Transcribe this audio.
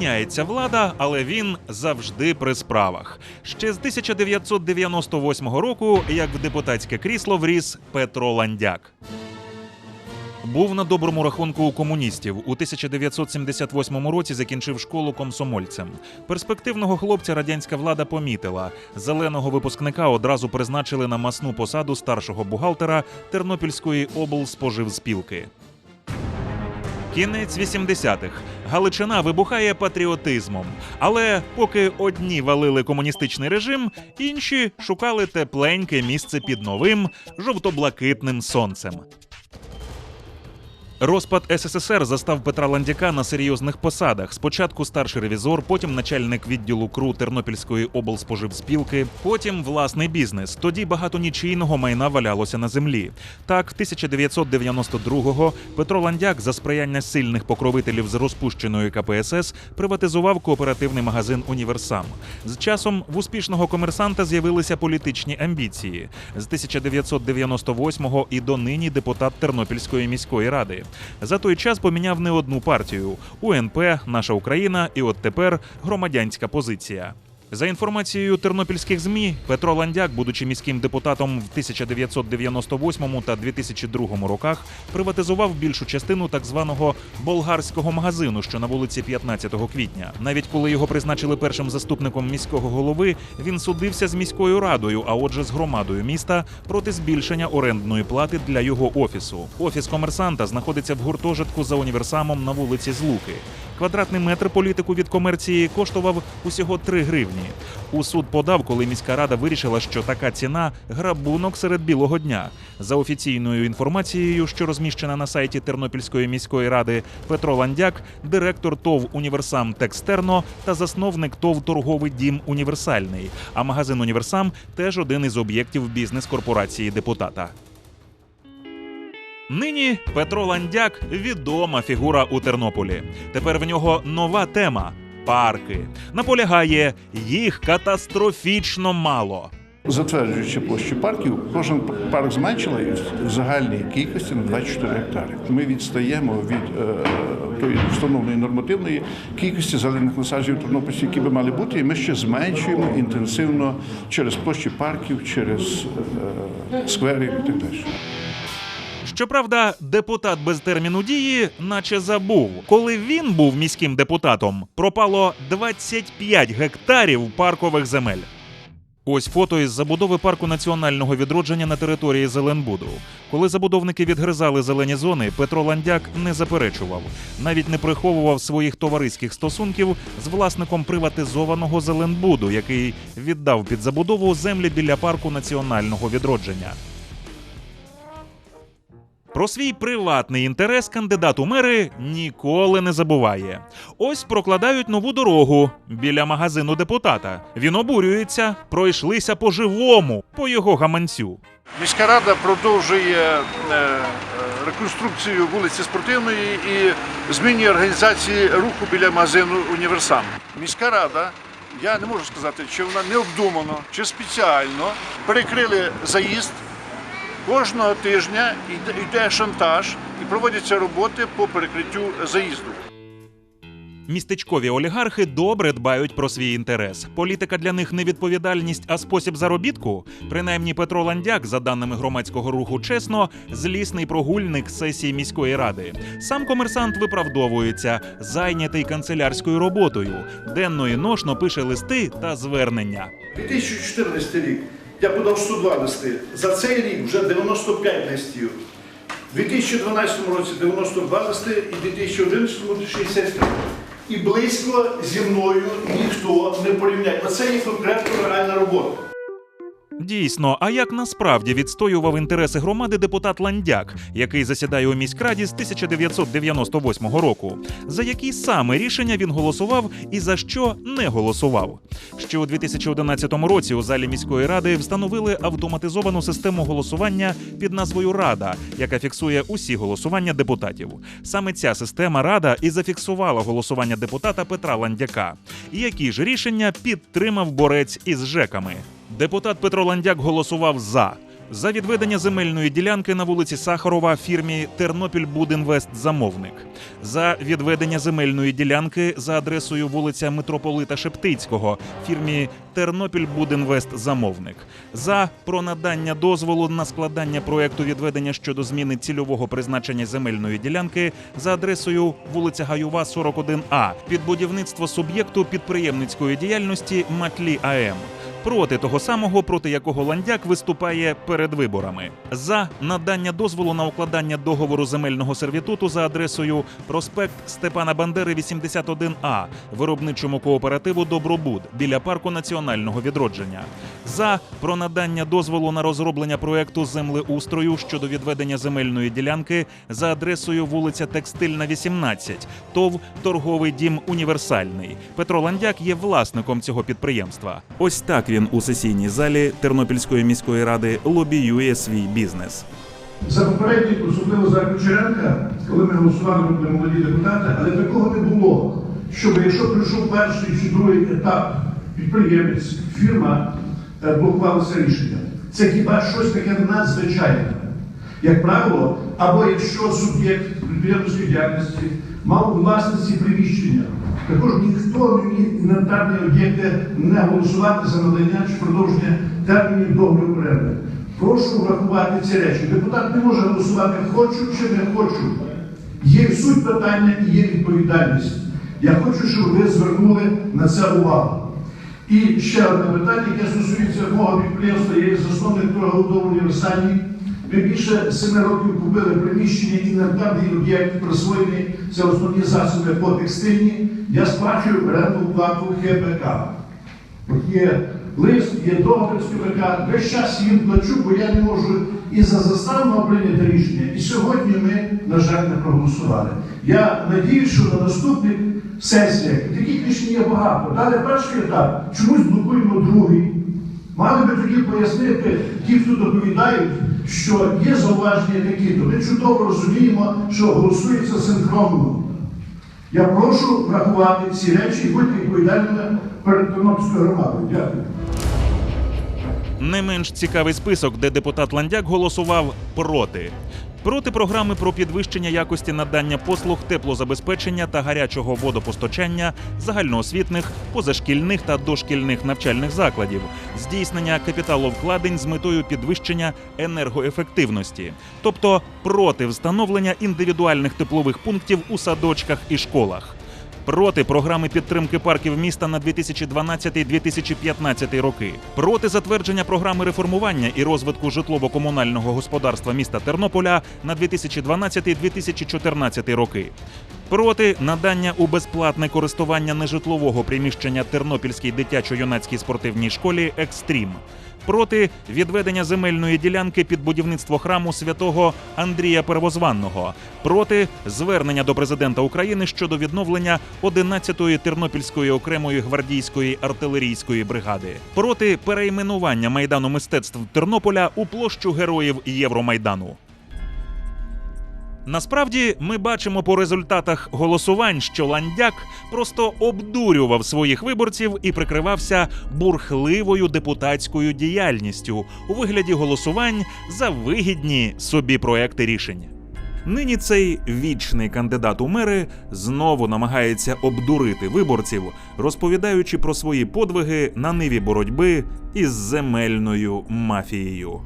Міняється влада, але він завжди при справах. Ще з 1998 року, як в депутатське крісло вріс Петро Ландяк. Був на доброму рахунку у комуністів. У 1978 році закінчив школу комсомольцем. Перспективного хлопця радянська влада помітила. Зеленого випускника одразу призначили на масну посаду старшого бухгалтера Тернопільської облспоживспілки. Кінець 80-х. Галичина вибухає патріотизмом. Але поки одні валили комуністичний режим, інші шукали тепленьке місце під новим жовто-блакитним сонцем. Розпад СССР застав Петра Ландяка на серйозних посадах. Спочатку старший ревізор, потім начальник відділу КРУ Тернопільської облспоживспілки, потім власний бізнес. Тоді багато нічийного майна валялося на землі. Так, 1992-го Петро Ландяк за сприяння сильних покровителів з розпущеної КПСС приватизував кооперативний магазин Універсам. З часом в успішного комерсанта з'явилися політичні амбіції. З 1998-го і до нині депутат Тернопільської міської ради. За той час поміняв не одну партію: УНП, Наша Україна і от тепер громадянська позиція. За інформацією тернопільських змі, Петро Ландяк, будучи міським депутатом в 1998 та 2002 роках, приватизував більшу частину так званого болгарського магазину, що на вулиці 15 квітня. Навіть коли його призначили першим заступником міського голови, він судився з міською радою, а отже, з громадою міста проти збільшення орендної плати для його офісу. Офіс комерсанта знаходиться в гуртожитку за універсамом на вулиці Злуки. Квадратний метр політику від комерції коштував усього 3 гривні. У суд подав, коли міська рада вирішила, що така ціна грабунок серед білого дня. За офіційною інформацією, що розміщена на сайті Тернопільської міської ради, Петро Ландяк, директор ТОВ Універсам Текстерно та засновник ТОВ Торговий дім Універсальний. А магазин Універсам теж один із об'єктів бізнес-корпорації депутата. Нині Петро Ландяк відома фігура у Тернополі. Тепер в нього нова тема парки. Наполягає, їх катастрофічно мало. Затверджуючи площі парків, кожен парк зменшили в загальній кількості на 24 гектари. Ми відстаємо від е, тої встановленої нормативної кількості зелених насаджень в Тернопільській, які би мали бути, і ми ще зменшуємо інтенсивно через площі парків, через е, сквери і так далі. Щоправда, депутат без терміну дії, наче забув, коли він був міським депутатом, пропало 25 гектарів паркових земель. Ось фото із забудови парку національного відродження на території Зеленбуду. Коли забудовники відгризали зелені зони, Петро Ландяк не заперечував, навіть не приховував своїх товариських стосунків з власником приватизованого Зеленбуду, який віддав під забудову землі біля парку національного відродження. Про свій приватний інтерес кандидат у мери ніколи не забуває. Ось прокладають нову дорогу біля магазину депутата. Він обурюється, пройшлися по живому, по його гаманцю. Міська рада продовжує е, реконструкцію вулиці Спортивної і змінює організації руху біля магазину Універсам. Міська рада, я не можу сказати, чи вона необдумано, чи спеціально перекрили заїзд. Кожного тижня йде- йде шантаж і проводяться роботи по перекриттю заїзду. Містечкові олігархи добре дбають про свій інтерес. Політика для них не відповідальність, а спосіб заробітку. Принаймні Петро Ландяк, за даними громадського руху, чесно, злісний прогульник сесії міської ради. Сам комерсант виправдовується, зайнятий канцелярською роботою. Денно і ношно пише листи та звернення. 2014 рік я подав 102 листи. За цей рік вже 95 листів. У 2012 році 92 листи і в 2011 році 63. І близько зі мною ніхто не порівняє. Оце є конкретно реальна робота. Дійсно, а як насправді відстоював інтереси громади депутат Ландяк, який засідає у міськраді з 1998 року? За які саме рішення він голосував і за що не голосував? Ще у 2011 році у залі міської ради встановили автоматизовану систему голосування під назвою Рада, яка фіксує усі голосування депутатів. Саме ця система Рада і зафіксувала голосування депутата Петра Ландяка. Які ж рішення підтримав борець із ЖЕКами? Депутат Петро Ландяк голосував за. За відведення земельної ділянки на вулиці Сахарова фірмі Тернопіль Будінвест замовник. За відведення земельної ділянки за адресою вулиця Митрополита Шептицького фірмі Тернопіль Будінвест замовник. За про надання дозволу на складання проекту відведення щодо зміни цільового призначення земельної ділянки за адресою вулиця Гаюва 41А під будівництво суб'єкту підприємницької діяльності Матлі АМ проти того самого, проти якого Ландяк виступає перед виборами, за надання дозволу на укладання договору земельного сервітуту за адресою проспект Степана Бандери, 81А, виробничому кооперативу Добробуд біля парку національного відродження, за про надання дозволу на розроблення проекту землеустрою щодо відведення земельної ділянки за адресою вулиця Текстильна, 18, ТОВ торговий дім Універсальний. Петро Ландяк є власником цього підприємства. Ось так він у сесійній залі Тернопільської міської ради лобіює свій бізнес. За попередні, особливо за Кучеренка, коли ми голосували про молоді депутати, але такого не було. Щоб якщо прийшов перший чи другий етап, підприємець, фірма блокувалося блокували рішення. Це хіба щось таке надзвичайне. Як правило, або якщо суб'єкт підприємницької діяльності мав у власності приміщення, також ніхто не міг інвентарні об'єкти не голосувати за надання чи продовження термінів договору оренди. Прошу врахувати ці речі. Депутат не може голосувати хочу чи не хочу. Є суть питання і є відповідальність. Я хочу, щоб ви звернули на це увагу. І ще одне питання, яке стосується мого підприємства, є засновник торгового універсальний. Ми більше семи років купили приміщення і інвентарний об'єкт присвоєний, це основні засоби по текстильні. Я сплачую орендну плату ХПК. Є лист, є договір з КПК, весь час їм плачу, бо я не можу і за заставного прийняти рішення. І сьогодні ми, на жаль, не проголосували. Я надіюсь, що на наступних сесіях таких рішень є багато. Далі перший етап, чомусь блокуємо другий. Мали би тоді пояснити ті, хто доповідають, що є зауваження такі, то ми чудово розуміємо, що голосується синхронно. Я прошу врахувати ці речі і бути відповідальними перед Тернопільською громадою. Дякую. Не менш цікавий список, де депутат Ландяк голосував проти. Проти програми про підвищення якості надання послуг теплозабезпечення та гарячого водопостачання загальноосвітних, позашкільних та дошкільних навчальних закладів, здійснення капіталовкладень з метою підвищення енергоефективності, тобто проти встановлення індивідуальних теплових пунктів у садочках і школах. Проти програми підтримки парків міста на 2012-2015 роки, проти затвердження програми реформування і розвитку житлово-комунального господарства міста Тернополя на 2012-2014 роки. Проти надання у безплатне користування нежитлового приміщення Тернопільській дитячо-юнацькій спортивній школі Екстрім. Проти відведення земельної ділянки під будівництво храму святого Андрія Первозванного. Проти звернення до президента України щодо відновлення 11-ї Тернопільської окремої гвардійської артилерійської бригади. Проти перейменування майдану мистецтв Тернополя у площу героїв Євромайдану. Насправді ми бачимо по результатах голосувань, що Ландяк просто обдурював своїх виборців і прикривався бурхливою депутатською діяльністю у вигляді голосувань за вигідні собі проекти рішень. Нині цей вічний кандидат у мери знову намагається обдурити виборців, розповідаючи про свої подвиги на ниві боротьби із земельною мафією.